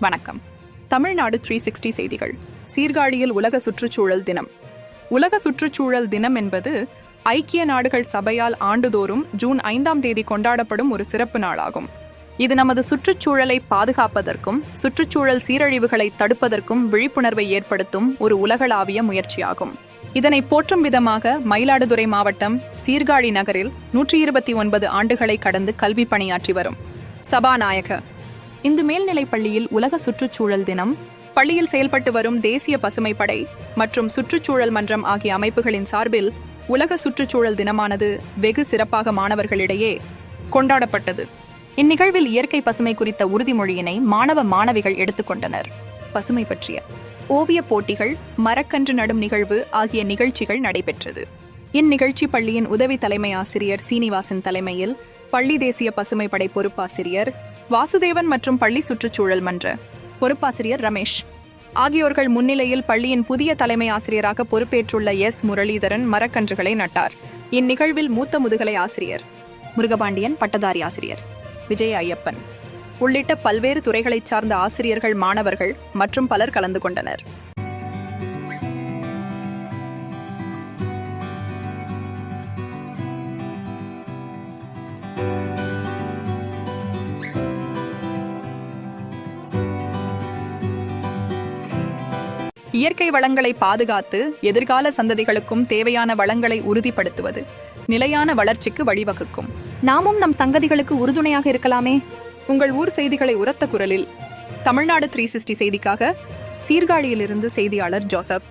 வணக்கம். Tamil Nadu three sixty செய்திகள். சீர்காழியில் உலக சுற்றுச்சூழல் தினம். உலக சுற்றுச்சூழல் தினம் என்பது ஐக்கிய நாடுகள் சபையால் ஆண்டுதோறும் ஜூன் ஐந்தாம் தேதி கொண்டாடப்படும் ஒரு சிறப்பு நாளாகும். இது நமது சுற்றுச்சூழலை பாதுகாப்பதற்கும் சுற்றுச்சூழல் சீரழிவுகளை தடுப்பதற்கும் விழிப்புணர்வை ஏற்படுத்தும் ஒரு உலகளாவிய முயற்சியாகும். இதனை போற்றும் விதமாக மயிலாடுதுறை மாவட்டம் சீர்காழி நகரில் நூற்றி இருபத்தி ஒன்பது ஆண்டுகளை கடந்து கல்வி பணியாற்றி வரும். சபாநாயக இந்து மேல்நிலைப் பள்ளியில் உலக சுற்றுச்சூழல் தினம் பள்ளியில் செயல்பட்டு வரும் தேசிய பசுமை படை மற்றும் சுற்றுச்சூழல் மன்றம் ஆகிய அமைப்புகளின் சார்பில் உலக சுற்றுச்சூழல் தினமானது வெகு சிறப்பாக மாணவர்களிடையே கொண்டாடப்பட்டது. இந்நிகழ்வில் இயற்கை பசுமை குறித்த உறுதிமொழியினை மாணவ மாணவிகள் எடுத்துக்கொண்டனர் பசுமை பற்றிய ஓவியப் போட்டிகள் மரக்கன்று நடும் நிகழ்வு ஆகிய நிகழ்ச்சிகள் நடைபெற்றது. இந்நிகழ்ச்சி பள்ளியின் உதவி தலைமை ஆசிரியர் சீனிவாசன் தலைமையில் பள்ளி தேசிய பசுமை படை பொறுப்பாசிரியர் வாசுதேவன் மற்றும் பள்ளி சுற்றுச்சூழல் மன்ற பொறுப்பாசிரியர் ரமேஷ். ஆகியோர்கள் முன்னிலையில் பள்ளியின் புதிய தலைமை ஆசிரியராக பொறுப்பேற்றுள்ள எஸ். முரளிதரன் மரக்கன்றுகளை நட்டார். இந்நிகழ்வில் மூத்த முதுகலை ஆசிரியர் முருகபாண்டியன் பட்டதாரி ஆசிரியர் விஜய் ஐயப்பன் உள்ளிட்ட பல்வேறு துறைகளைச் சார்ந்த ஆசிரியர்கள் மாணவர்கள் மற்றும் பலர் கலந்து கொண்டனர். இயற்கை வளங்களை பாதுகாத்து எதிர்கால சந்ததிகளுக்கும் தேவையான வளங்களை உறுதிப்படுத்துவது நிலையான வளர்ச்சிக்கு வழிவகுக்கும். நாமும் நம் சங்கதிகளுக்கு உறுதுணையாக இருக்கலாமே. உங்கள் ஊர் செய்திகளை உரத்த குரலில் தமிழ்நாடு த்ரீ சிக்ஸ்டி செய்திக்காக சீர்காழியிலிருந்து செய்தியாளர் ஜோசப்.